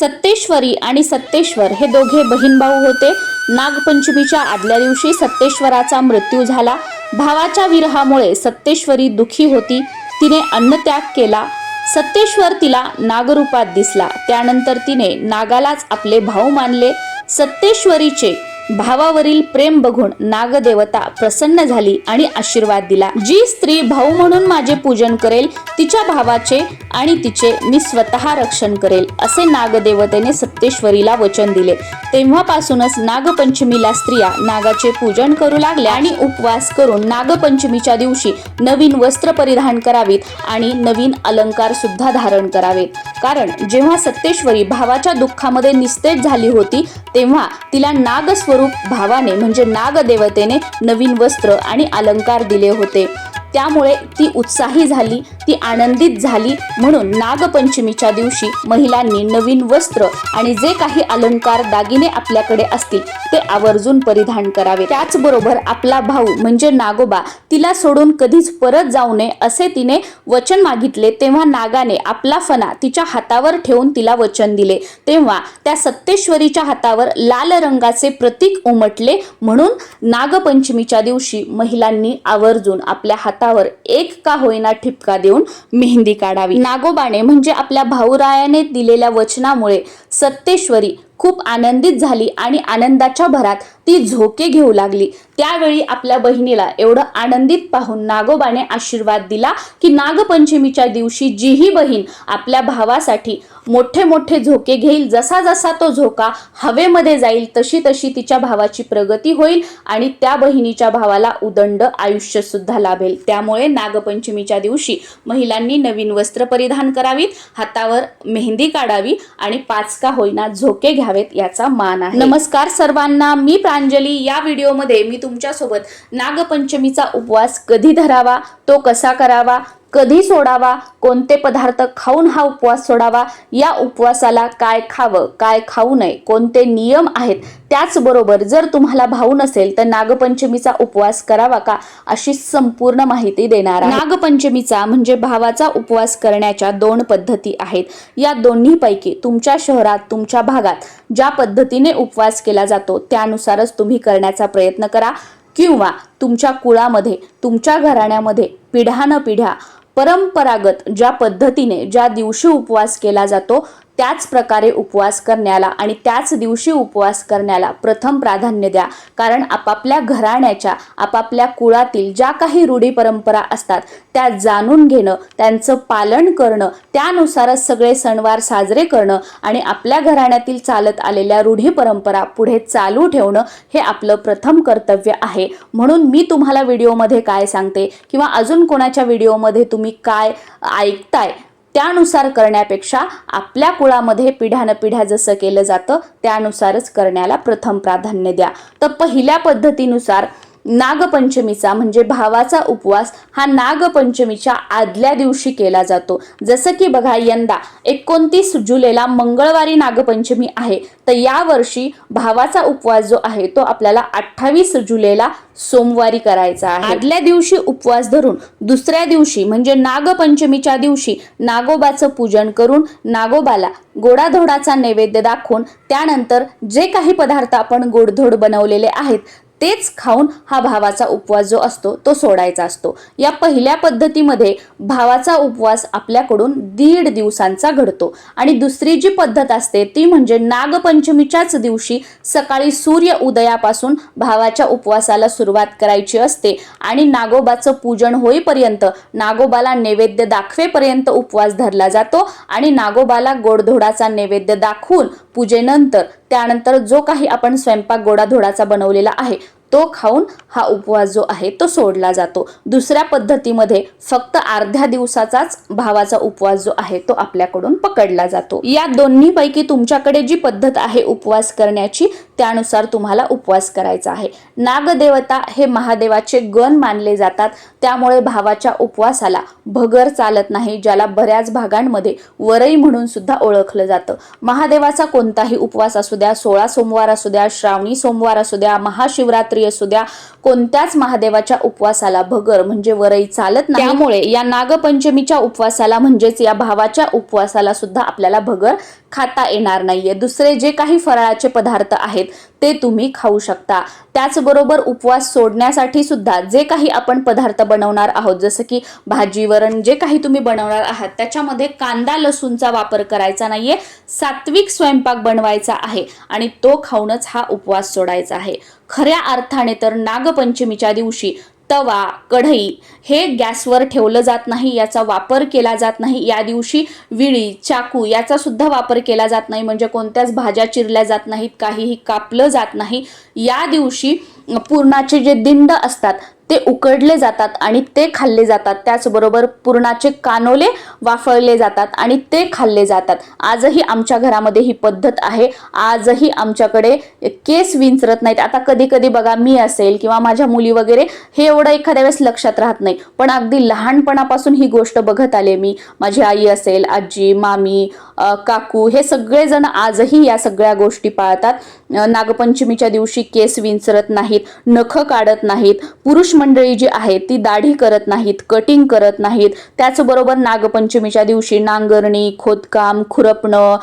सत्तेश्वरी आणि सत्तेश्वर हे दोघे बहीण भाऊ होते. नागपंचमीच्या आदल्या दिवशी सत्तेश्वराचा मृत्यू झाला. भावाच्या विरहामुळे सत्तेश्वरी दुखी होती. तिने अन्नत्याग केला. सत्तेश्वर तिला नागरूपात दिसला. त्यानंतर तिने नागालाच आपले भाऊ मानले. सत्तेश्वरीचे भावावरील प्रेम बघून नागदेवता प्रसन्न झाली आणि आशीर्वाद दिला. जी स्त्री भाऊ म्हणून माझे पूजन करेल तिच्या भावाचे आणि तिचे मी स्वतः रक्षण करेल असे नागदेवतेने सप्तेश्वरीला वचन दिले. तेव्हापासूनच नागपंचमीला स्त्रिया नागाचे पूजन करू लागल्या आणि उपवास करून नागपंचमीच्या दिवशी नवीन वस्त्र परिधान करावीत आणि नवीन अलंकार सुद्धा धारण करावेत कारण जेव्हा सत्तेश्वरी भावाच्या दुःखामध्ये निस्तेज झाली होती तेव्हा तिला नागस्वरूप भावाने म्हणजे नागदेवतेने नवीन वस्त्र आणि अलंकार दिले होते. त्यामुळे ती उत्साही झाली. ती आनंदित झाली म्हणून नागपंचमीच्या दिवशी महिलांनी नवीन वस्त्र आणि जे काही अलंकार दागिने आपल्याकडे असतील ते आवर्जून परिधान करावे. त्याचबरोबर आपला भाऊ म्हणजे नागोबा तिला सोडून कधीच परत जाऊ नये असे तिने वचन मागितले तेव्हा नागाने आपला फणा तिच्या हातावर ठेवून तिला वचन दिले. तेव्हा त्या सत्तेश्वरीच्या हातावर लाल रंगाचे प्रतीक उमटले म्हणून नागपंचमीच्या दिवशी महिलांनी आवर्जून आपल्या हातावर एक का होईना ठिपका देऊन मेहंदी काढावी. नागोबाने म्हणजे आपल्या भाऊरायाने दिलेल्या वचनामुळे सत्तेश्वरी खूप आनंदित झाली आणि आनंदाच्या भरात ती झोके घेऊ लागली. त्यावेळी आपल्या बहिणीला एवढं आनंदित पाहून नागोबाने आशीर्वाद दिला की नागपंचमीच्या दिवशी जीही बहीण आपल्या भावासाठी मोठे मोठे झोके घेईल. जसा जसा तो झोका हवेमध्ये जाईल तशी तशी तिच्या भावाची प्रगती होईल आणि त्या बहिणीच्या भावाला उदंड आयुष्य सुद्धा लाभेल. त्यामुळे नागपंचमीच्या दिवशी महिलांनी नवीन वस्त्र परिधान करावीत हातावर मेहंदी काढावी आणि पाचका होईना झोके घ्यावेत याचा मान आहे. नमस्कार सर्वांना मी प्रांजली. या व्हिडिओमध्ये मी तुमच्यासोबत नागपंचमीचा उपवास कधी धरावा तो कसा करावा कधी सोडावा? कोणते पदार्थ खाऊन हा उपवास सोडावा? या उपवासाला काय खावं काय खाऊ नये कोणते नियम आहेत? त्याचबरोबर जर तुम्हाला भाऊ नसेल तर नागपंचमीचा उपवास करावा का? अशी संपूर्ण माहिती देणार नागपंचमीचा म्हणजे भावाचा उपवास करण्याच्या दोन पद्धती आहेत. या दोन्हीपैकी तुमच्या शहरात तुमच्या भागात ज्या पद्धतीने उपवास केला जातो त्यानुसारच तुम्ही करण्याचा प्रयत्न करा. किंवा तुमच्या कुळामध्ये तुमच्या घराण्यामध्ये पिढ्यानपिढ्या परंपरागत ज्या पद्धतीने ज्या दिवशी उपवास केला जातो त्याच प्रकारे उपवास करण्याला आणि त्याच दिवशी उपवास करण्याला प्रथम प्राधान्य द्या. कारण आपापल्या घराण्याच्या आपापल्या कुळातील ज्या काही रूढी परंपरा असतात त्या जाणून घेणं त्यांचं पालन करणं त्यानुसारच सगळे सणवार साजरे करणं आणि आपल्या घराण्यातील चालत आलेल्या रूढी परंपरा पुढे चालू ठेवणं हे आपलं प्रथम कर्तव्य आहे. म्हणून मी तुम्हाला व्हिडिओमध्ये काय सांगते किंवा अजून कोणाच्या व्हिडिओमध्ये तुम्ही काय ऐकताय त्यानुसार करण्यापेक्षा आपल्या कुळामध्ये पिढ्यानं पिढ्या जसं केलं जातं त्यानुसारच करण्याला प्रथम प्राधान्य द्या. तर पहिल्या पद्धतीनुसार नागपंचमीचा म्हणजे भावाचा उपवास हा नागपंचमीच्या आदल्या दिवशी केला जातो. जसं की बघा यंदा एकोणतीस जुलैला मंगळवारी नागपंचमी आहे तर यावर्षी भावाचा उपवास जो आहे तो आपल्याला अठ्ठावीस जुलैला सोमवारी करायचा आहे. आदल्या दिवशी उपवास धरून दुसऱ्या दिवशी म्हणजे नागपंचमीच्या दिवशी नागोबाचं पूजन करून नागोबाला गोडाधोडाचा नैवेद्य दाखवून त्यानंतर जे काही पदार्थ आपण गोडधोड बनवलेले आहेत तेच खाऊन हा भावाचा उपवास जो असतो तो सोडायचा असतो. या पहिल्या पद्धतीमध्ये भावाचा उपवास आपल्याकडून दीड दिवसांचा घडतो. आणि दुसरी जी पद्धत असते ती म्हणजे नागपंचमीच्याच दिवशी सकाळी सूर्य उदयापासून भावाच्या उपवासाला सुरुवात करायची असते. आणि नागोबाचं पूजन होईपर्यंत नागोबाला नैवेद्य दाखवेपर्यंत उपवास धरला जातो. आणि नागोबाला गोडधोडाचा नैवेद्य दाखवून पूजेनंतर त्यानंतर जो काही आपण स्वयंपाक गोडाधोडाचा बनवलेला आहे तो खाऊन हा उपवास जो आहे तो सोडला जातो. दुसऱ्या पद्धतीमध्ये फक्त अर्ध्या दिवसाचाच भावाचा उपवास जो आहे तो आपल्याकडून पकडला जातो. या दोन्हीपैकी तुमच्याकडे जी पद्धत आहे उपवास करण्याची त्यानुसार तुम्हाला उपवास करायचा आहे. नागदेवता हे महादेवाचे गण मानले जातात. त्यामुळे भावाच्या उपवासाला भगर चालत नाही ज्याला बऱ्याच भागांमध्ये वरई म्हणून सुद्धा ओळखलं जातं. महादेवाचा कोणताही उपवास असू द्या सोळा सोमवार असू द्या श्रावणी सोमवार असू द्या महाशिवरात्री नवरात्री असू द्या कोणत्याच महादेवाच्या उपवासाला भगर म्हणजे वरई चालत नाही. त्यामुळे या नागपंचमीच्या उपवासाला म्हणजेच या भावाच्या उपवासाला सुद्धा आपल्याला भगर खाता येणार नाहीये. दुसरे जे काही फराळाचे पदार्थ आहेत ते तुम्ही खाऊ शकता. त्याचबरोबर उपवास सोडण्यासाठी सुद्धा जे काही आपण पदार्थ बनवणार आहोत जसं की भाजी वरण जे काही तुम्ही बनवणार आहात त्याच्यामध्ये कांदा लसूणचा वापर करायचा नाहीये सात्विक स्वयंपाक बनवायचा आहे आणि तो खाऊनच हा उपवास सोडायचा आहे. खऱ्या अर्थाने तर नागपंचमीच्या दिवशी तवा कढई हे गॅसवर ठेवलं जात नाही याचा वापर केला जात नाही. या दिवशी विळी चाकू याचा सुद्धा वापर केला जात नाही. म्हणजे कोणत्याच भाज्या चिरल्या जात नाहीत काहीही कापलं जात नाही. या दिवशी पूर्णाचे जे दिंड असतात ते उकडले जातात आणि ते खाल्ले जातात. त्याचबरोबर पुरणाचे कानोले वाफळले जातात आणि ते खाल्ले जातात. आजही आमच्या घरामध्ये ही पद्धत आहे. आजही आमच्याकडे केस विंचरत नाहीत. आता कधी कधी बघा मी असेल किंवा माझ्या मुली वगैरे हे एवढं एखाद्या वेळेस लक्षात राहत नाही. पण अगदी लहानपणापासून ही गोष्ट बघत आले मी. माझी आई असेल आजी मामी काकू हे सगळेजण आजही या सगळ्या गोष्टी पाळतात. नागपंचमीच्या दिवशी केस विंचरत नाहीत नख काढत नाहीत. पुरुष मंडळी जी आहेत ती दाढी करत नाहीत कटिंग करत नाहीत. त्याचबरोबर नागपंचमीच्या दिवशी नांगरणी खोदकाम खुरपणं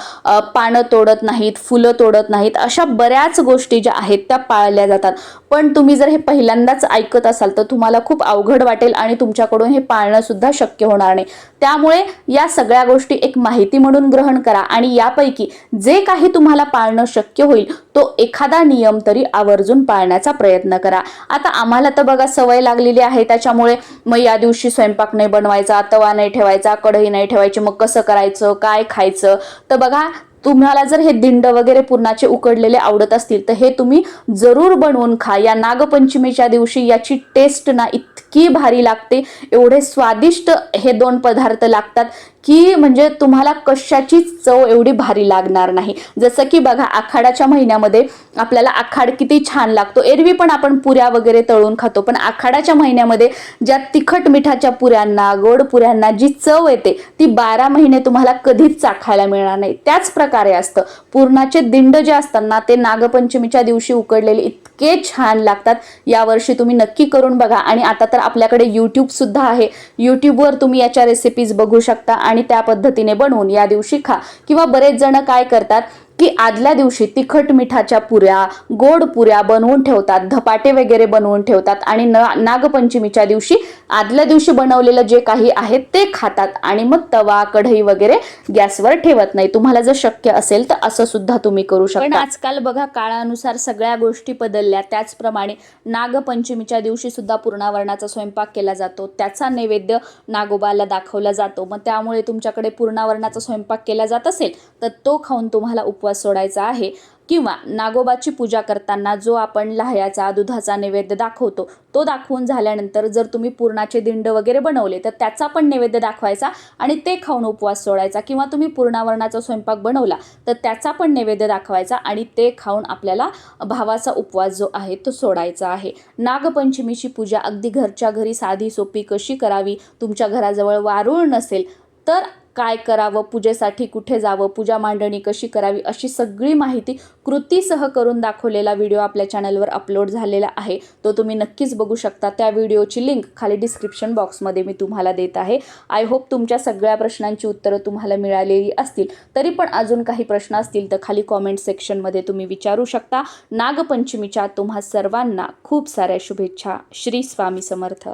पानं तोडत नाहीत फुलं तोडत नाहीत अशा बऱ्याच गोष्टी ज्या आहेत त्या पाळल्या जातात. पण तुम्ही जर हे पहिल्यांदाच ऐकत असाल तर तुम्हाला खूप अवघड वाटेल आणि तुमच्याकडून हे पाळणं सुद्धा शक्य होणार नाही. त्यामुळे या सगळ्या गोष्टी एक माहिती म्हणून ग्रहण करा आणि यापैकी जे काही तुम्हाला पाळणं शक्य होईल तो एखादा नियम तरी आवर्जून पाळण्याचा प्रयत्न करा. आता आम्हाला तर बघा सवय लागलेली आहे त्याच्यामुळे मग या दिवशी स्वयंपाक नाही बनवायचा तवा नाही ठेवायचा कढई नाही ठेवायची मग कसं करायचं काय खायचं? तर बघा तुम्हाला जर हे दिंड वगैरे पूर्णाचे उकडलेले आवडत असतील तर हे तुम्ही जरूर बनवून खा. या नागपंचमीच्या दिवशी याची टेस्ट ना इतकी भारी लागते एवढे स्वादिष्ट हे दोन पदार्थ लागतात की म्हणजे तुम्हाला कशाचीच चव एवढी भारी लागणार नाही. जसं की बघा आखाडाच्या महिन्यामध्ये आपल्याला आखाड किती छान लागतो. एरवी पण आपण पुऱ्या वगैरे तळून खातो पण आखाडाच्या महिन्यामध्ये ज्या तिखट मिठाच्या पुऱ्यांना गोड पुऱ्यांना जी चव येते ती बारा महिने तुम्हाला कधीच चाखायला मिळणार नाही. त्याच प्रकारे असतं. पूर्णाचे दिंड जे असतात ना ते नागपंचमीच्या दिवशी उकडलेले इतके छान लागतात. यावर्षी तुम्ही नक्की करून बघा. आणि आता तर आपल्याकडे यूट्यूब सुद्धा आहे. यूट्यूबवर तुम्ही याच्या रेसिपीज बघू शकता आणि त्या पद्धतीने बनवून या दिवशी खा. किंवा बरेच जण काय करतात की आदल्या दिवशी तिखट मिठाच्या पुऱ्या गोड पुऱ्या बनवून ठेवतात धपाटे वगैरे बनवून ठेवतात आणि न नागपंचमीच्या दिवशी आदल्या दिवशी बनवलेलं जे काही आहे ते खातात आणि मग तवा कढई वगैरे गॅसवर ठेवत नाही. तुम्हाला जर शक्य असेल तर असं सुद्धा तुम्ही करू शकता. पण आजकाल बघा काळानुसार सगळ्या गोष्टी बदलल्या. त्याचप्रमाणे नागपंचमीच्या दिवशी सुद्धा पूर्णावरणाचा स्वयंपाक केला जातो. त्याचा नैवेद्य नागोबाला दाखवला जातो. मग त्यामुळे तुमच्याकडे पूर्णावरणाचा स्वयंपाक केला जात असेल तर तो खाऊन तुम्हाला उपवास सोडायचा आहे किंवा नागोबाची पूजा करताना जो आपण लाह्याचा दुधाचा नैवेद्य दाखवतो तो दाखवून झाल्यानंतर जर तुम्ही पूर्णाचे दिंड वगैरे बनवले तर त्याचा पण नैवेद्य दाखवायचा आणि ते खाऊन उपवास सोडायचा. किंवा तुम्ही पूर्णावरणाचा स्वयंपाक बनवला तर त्याचा पण नैवेद्य दाखवायचा आणि ते खाऊन आपल्याला भावाचा उपवास जो आहे तो सोडायचा आहे. नागपंचमीची पूजा अगदी घरच्या घरी साधी सोपी कशी करावी तुमच्या घराजवळ वारूळ नसेल तर काय करावं पूजेसाठी कुठे जावं पूजा मांडणी कशी करावी अशी सगळी माहिती कृतीसह करून दाखवलेला व्हिडिओ आपल्या चॅनलवर अपलोड झालेला आहे. तो तुम्ही नक्कीच बघू शकता. त्या व्हिडिओची लिंक खाली डिस्क्रिप्शन बॉक्समध्ये मी तुम्हाला देत आहे. आय होप तुमच्या सगळ्या प्रश्नांची उत्तरं तुम्हाला मिळालेली असतील. तरी पण अजून काही प्रश्न असतील तर खाली कॉमेंट सेक्शनमध्ये तुम्ही विचारू शकता. नागपंचमीच्या तुम्हा सर्वांना खूप साऱ्या शुभेच्छा. श्री स्वामी समर्थ.